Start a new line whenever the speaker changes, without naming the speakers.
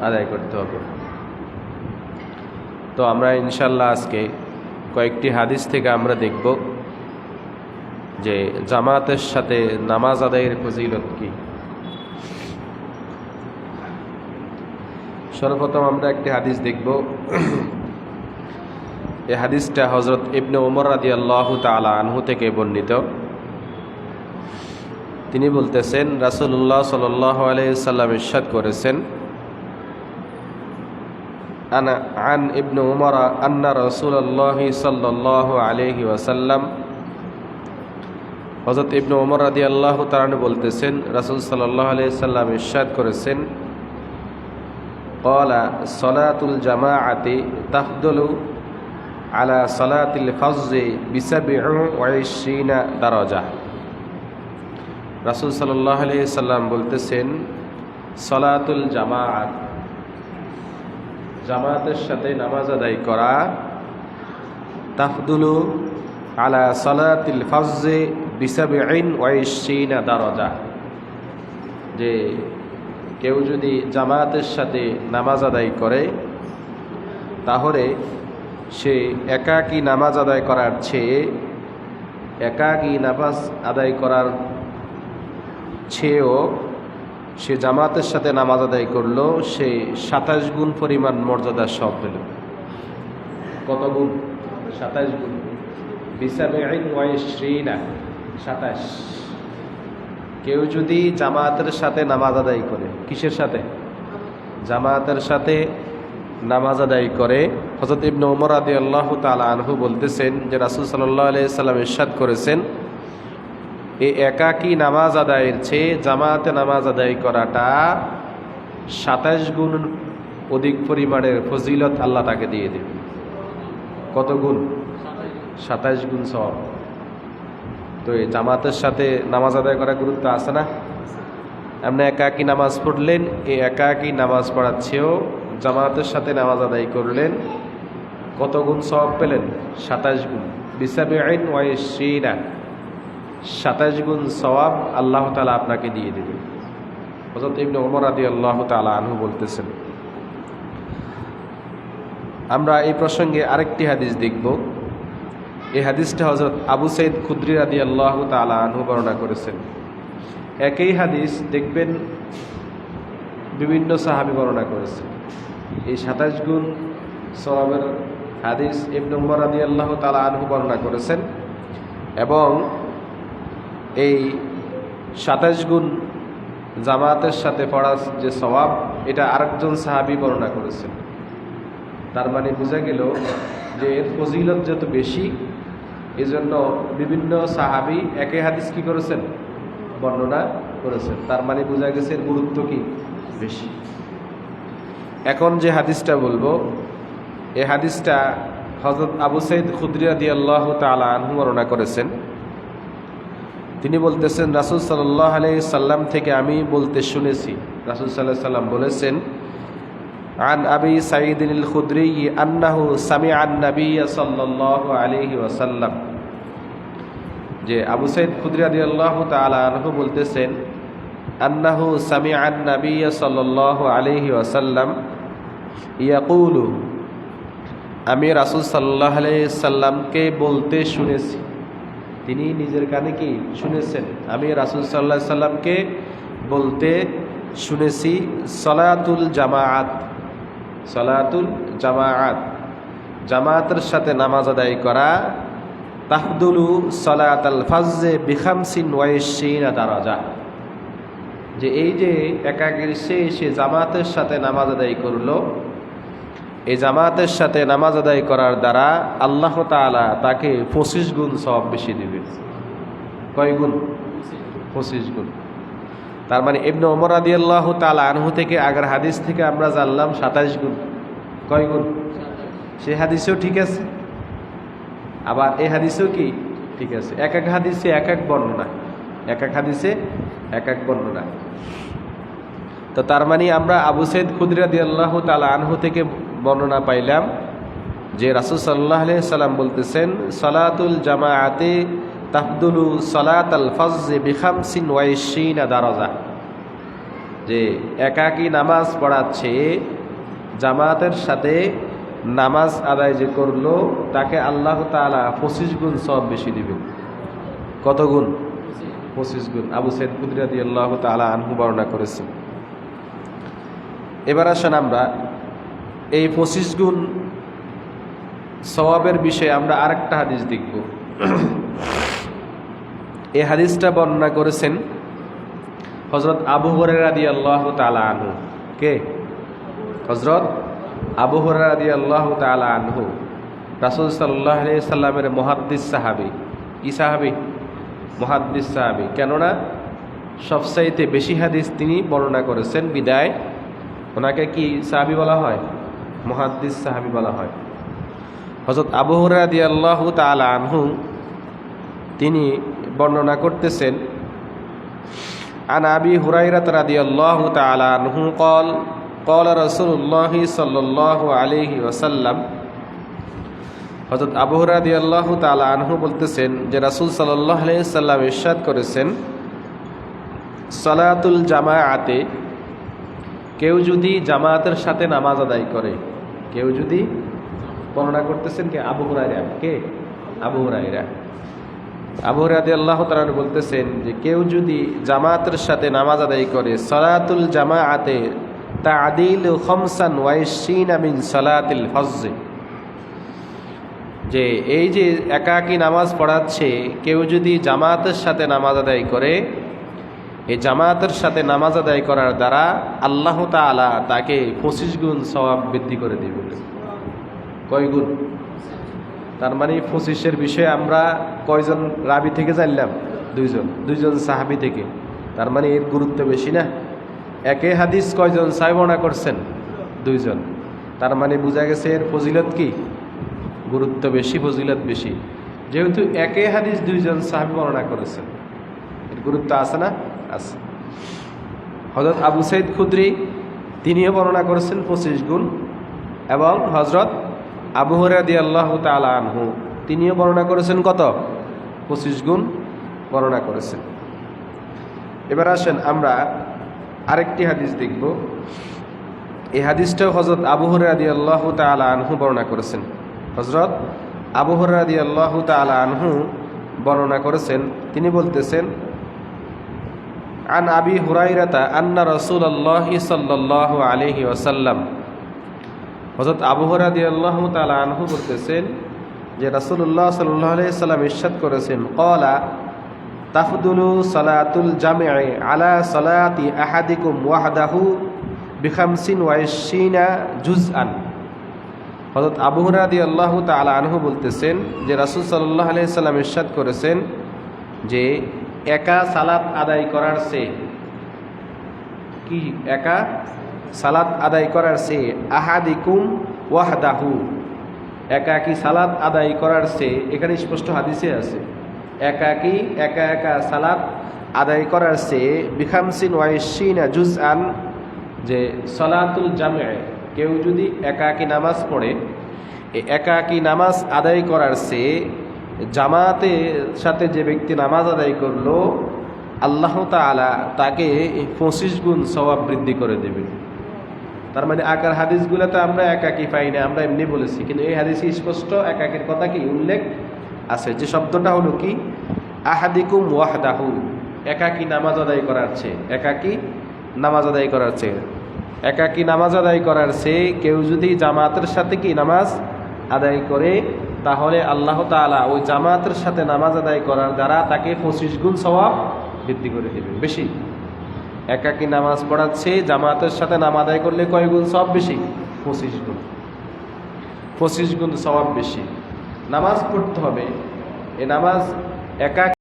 আদায় করতে হবে। তো আমরা ইনশাল্লাহ আজকে কয়েকটি হাদিস থেকে আমরা দেখব যে জামাতের সাথে নামাজ আদায়ের ফজিলত কি। সর্বপ্রথম আমরা একটি হাদিস দেখব। এই হাদিসটা হজরত ইবনে উমর রাদি আল্লাহ তালা আনহু থেকে বর্ণিত। তিনি বলতেছেন রাসুল্লাহ সাল্লাহ আলাইসাল্লাম ইরশাদ করেছেন আনা আন ইবনে উমর আন্না রসুল্লাহ সাল্লাহ আলহি ওয়াসাল্লাম হজরত ইবনে উমর রাদি আল্লাহ তালান বলতেছেন রাসুল সাল্লাহ আলাইসাল্লাম ইরশাদ করেছেন قال صلاة الجماعة تفضل على صلاة الفضل بسبع وعشرين درجة রাসুল সাল্লাহ সাল্লাম বলতেছেন সলাতুল জামাত জামাতের সাথে নামাজ আদায় করা তাফদুলু আলা সলাতিল ফজে বিসাবিন ওয়াইশিনা দারজা। যে কেউ যদি জামাতের সাথে নামাজ আদায় করে, তাহলে সে একাকী নামাজ আদায় করার চেয়ে একাকী নামাজ আদায় করার চেয়েও সে জামাতের সাথে নামাজ আদায় করল, সে সাতাশ গুণ পরিমাণ মর্যাদার সব পেল। কত গুণ? সাতাশ গুণ। বিসাবে আইন ওয়াইশ্রীনা সাতাশ। কেউ যদি জামাতের সাথে নামাজ আদায় করে, কিসের সাথে? জামাতের সাথে নামাজ আদায় করে। হজরত ইবনে উমর আদি আল্লাহ তালা আনহু বলতেছেন যে রাসুল সাল্লাহ আলিয়া সাল্লাম ইরশাদ করেছেন এই একাকী নামাজ আদায়ের চেয়ে জামাতে নামাজ আদায় করাটা সাতাশ গুণ অধিক পরিমাণের ফজিলত আল্লাহ তাকে দিয়ে দেবে। কত গুণ? সাতাশ গুণ সব তো এই জামাতের সাথে নামাজ আদায় করার গুরুত্ব আছে না? আপনি একাকী নামাজ পড়লেন, এই একাকী নামাজ পড়ার চেয়েও জামাতের সাথে নামাজ আদায় করলেন, কত গুণ সব পেলেন? সাতাশ গুণ। বিসাবে আইন ওয়াইশিনা সাতাশ গুণ সওয়াব আল্লাহ তালা আপনাকে দিয়ে দেবে। হজরত ইবনে ওমর আদি আল্লাহ তালা আনহু বলতেছেন, আমরা এই প্রসঙ্গে আরেকটি হাদিস দেখব। এই হাদিসটা হজরত আবু সৈদ খুদ্রি আদি আল্লাহ তালা আনহু বর্ণনা করেছেন। একই হাদিস দেখবেন বিভিন্ন সাহাবি বর্ণনা করেছেন। এই সাতাশ গুণ সওয়াবের হাদিস ইবনে উমর আদি আল্লাহ তালা আনহু বর্ণনা করেছেন এবং এই সাতাশ গুণ জামাতের সাথে পড়া যে স্বভাব এটা আরেকজন সাহাবি বর্ণনা করেছেন। তার মানে বোঝা গেল যে এর ফজিলত যত বেশি, এজন্য বিভিন্ন সাহাবি একে হাদিস কি করেছেন? বর্ণনা করেছেন। তার মানে বোঝা গেছে গুরুত্ব কি বেশি। এখন যে হাদিসটা বলব এই হাদিসটা হজরত আবু সৈদ খুদ্রিয়া দিয়ে আল্লাহ তালা আনহু বর্ণনা করেছেন। তিনি বলতেছেন রাসুল সাল্লাহ আলি সাল্লাম থেকে আমি বলতে শুনেছি রাসুল সাল্লাহ সাল্লাম বলেছেন عن أبي سعيد الخدري أنه سمع النبي صلى الله عليه وسلم যে আবু সাইদ খুদরি আদি আল্লাহ তালা আনহু বলতেছেন আন্নাহু সামি আন নবী সাল্লাহ আলহি ওয়াসাল্লাম ইয়াকুলু আমি রাসুল সাল্লাহ সাল্লামকে বলতে শুনেছি তিনি নিজের কানে কি শুনেছেন? আমি রাসুল সাল্লাহ সাল্লামকে বলতে শুনেছি, সলাতুল জামাআত। সলাতুল জামাআত। জামাতের সাথে নামাজ আদায় করা। তাহদুলু সলাত আল ফাজে বিখামসিন ওয়াইশিন দারাজা। যে এই যে একাগের সে জামাতের সাথে নামাজ আদায় করল এই জামাতের সাথে নামাজ আদায় করার দ্বারা আল্লাহ তালা তাকে পঁচিশ গুণ সব বেশি দেবে। কয় গুণ? পঁচিশ গুণ। তার মানে এমনি অমর আদি আল্লাহ তালা আনহু থেকে আগের হাদিস থেকে আমরা জানলাম সাতাইশ গুণ। কয় গুণ? সে হাদিসেও ঠিক আছে। আবার এই হাদিসেও কি ঠিক আছে? এক এক হাদিসে এক এক বর্ণনা। এক এক হাদিসে এক এক বর্ণনা। তো তার মানে আমরা আবু সৈদ খুদরাদি আল্লাহ তালা আনহু থেকে বর্ণনা পাইলাম যে রাসুল সাল্লাহ সাল্লাম বলতেছেন, সলাতুল জামায়াতে তাহদুলু সলাত আল ফজে বিখামসিন ওয়াইশিনা দারজা। যে একাকী নামাজ পড়াচ্ছে, জামাতের সাথে নামাজ আদায় যে করল, তাকে আল্লাহ তাআলা পঁচিশ গুণ সব বেশি দিবেন। কত গুণ? পঁচিশ গুণ। আবু সৈদ কুদরাদি আল্লাহ তালা আনহু বর্ণনা করেছেন। এবার আসেন আমরা এই পঁচিশ গুণ সওয়াবের বিষয়ে আমরা আরেকটা হাদিস দেখব। এই হাদিসটা বর্ণনা করেছেন হজরত আবু হরেরাদি আল্লাহ তালা আনহু। কে? হজরত আবু হরেরাদি আল্লাহ তালা আনহু। রাসুল সাল্লাহ সাল্লামের মহাদ্দিস সাহাবি। কি সাহাবি? মহাদ্দিস সাহাবি। কেননা সবচাইতে বেশি হাদিস তিনি বর্ণনা করেছেন বিদায়। ওনাকে কি সাহাবি বলা হয়? মহাদ্দিস সাহাবি বলা হয় হজরত আবু হরাদি আল্লাহ তালা আনহু তিনি বর্ণনা করতেছেন عن أبي هريرة رضي الله تعالى عنه قال قال رسول الله صلى الله عليه وسلم হজরত আবু হরাদি আল্লাহ তালা আনহু বলতেছেন যে রাসুল সাল্লাহ সাল্লাম ইরশাদ করেছেন সালাতুল জামায়াতে কেউ যদি জামায়াতের সাথে নামাজ আদায় করে কেউ যদি বর্ণনা করতেছেন কে আবু হুরাইরা কে? আবু হুরাইরা আবু হুরাদি আল্লাহ তালা বলতেছেন যে কেউ যদি জামাতের সাথে নামাজ আদায় করে, সালাতুল জামায়াতে তা আদিল খমসান ওয়াইসিন আমিন সালাতিল ফজ্জে যে এই যে একাকী নামাজ পড়াচ্ছে, কেউ যদি জামাতের সাথে নামাজ আদায় করে এই জামাতের সাথে নামাজ আদায় করার দ্বারা আল্লাহ তালা তাকে পঁচিশ গুণ স্বভাব বৃদ্ধি করে দেবে কয় গুণ? তার মানে পঁচিশের বিষয়ে আমরা কয়জন রাবি থেকে জানলাম? দুইজন। দুইজন সাহাবি থেকে। তার মানে এর গুরুত্ব বেশি না? একে হাদিস কয়জন সাহেবনা করছেন? দুইজন। তার মানে বোঝা গেছে এর ফজিলত কি? গুরুত্ব বেশি, ফজিলত বেশি। যেহেতু একে হাদিস দুইজন সাহাবি বর্ণনা করেছেন, এর গুরুত্ব আছে না? আছে। হজরত আবু সাইদ খুদ্রি, তিনিও বর্ণনা করেছেন পঁচিশ গুণ এবং হজরত আবু হরাদি আল্লাহ তালা আনহু, তিনিও বর্ণনা করেছেন কত? পঁচিশ গুণ বর্ণনা করেছেন। এবার আসেন আমরা আরেকটি হাদিস দেখব। এই হাদিসটাও হজরত আবু হরাদি আল্লাহ তালা আনহু বর্ণনা করেছেন। হজরত আবু হরাদি আল্লাহ তালা আনহু বর্ণনা করেছেন, তিনি বলতেছেন আন আবি হুরাইরাতা আন্না রসুল আল্লাহ সাল্লাহ আলহি ওসাল্লাম হজরত আবু হরাদি আল্লাহ তালা আনহু বলতেছেন যে রাসুল্লাহ সাল্লাহ সাল্লাম ইরশাদ করেছেন। কলা তাফদুলু সালাতুল জামে আলা সালাতি আহাদিকুম ওয়াহদাহু বিখামসিন ওয়াইশিনা জুজ আন হজরত আবু হরাদি আল্লাহ তালা আনহু বলতেছেন যে রাসুল সাল্লাহ সাল্লাম ইরশাদ করেছেন যে একা সালাত আদায় করার সে কি? একা সালাত আদায় করার সে আহাদিকুম ওয়াহদাহু। একাকি সালাত আদায় করার সে এখানে স্পষ্ট হাদিসে আছে একাকি একা একা সালাত আদায় করার সে বিখামসিন ওয়াইসিনা জুজ আন যে সলাতুল জামে, কেউ যদি একাকি নামাজ পড়ে একাকি নামাজ আদায় করার সে জামাতের সাথে যে ব্যক্তি নামাজ আদায় করল, আল্লাহ তালা তাকে পঁচিশ গুণ স্বভাব বৃদ্ধি করে দেবে। তার মানে আকার হাদিসগুলোতে আমরা একাকি পাই না, আমরা এমনি বলেছি। কিন্তু এই হাদিসে স্পষ্ট, একাকের কথা কি উল্লেখ আছে? যে শব্দটা হলো কি? আহাদিকুম ওয়াহদাহু, একাকি নামাজ আদায় করার চেয়ে, একাকি নামাজ আদায় করার চেয়ে। একাকি নামাজ আদায় করার চেয়ে কেউ যদি জামাতের সাথে কি নামাজ আদায় করে তাহলে আল্লাহ তালা ওই জামাতের সাথে নামাজ আদায় করার দ্বারা তাকে পঁচিশ গুণ স্বভাব বৃদ্ধি করে দেবে বেশি। একাকি নামাজ পড়াচ্ছে, জামাতের সাথে নাম আদায় করলে কয় গুণ সব বেশি? পঁচিশ গুণ। পঁচিশ গুণ স্বভাব বেশি। নামাজ পড়তে হবে। এ নামাজ একা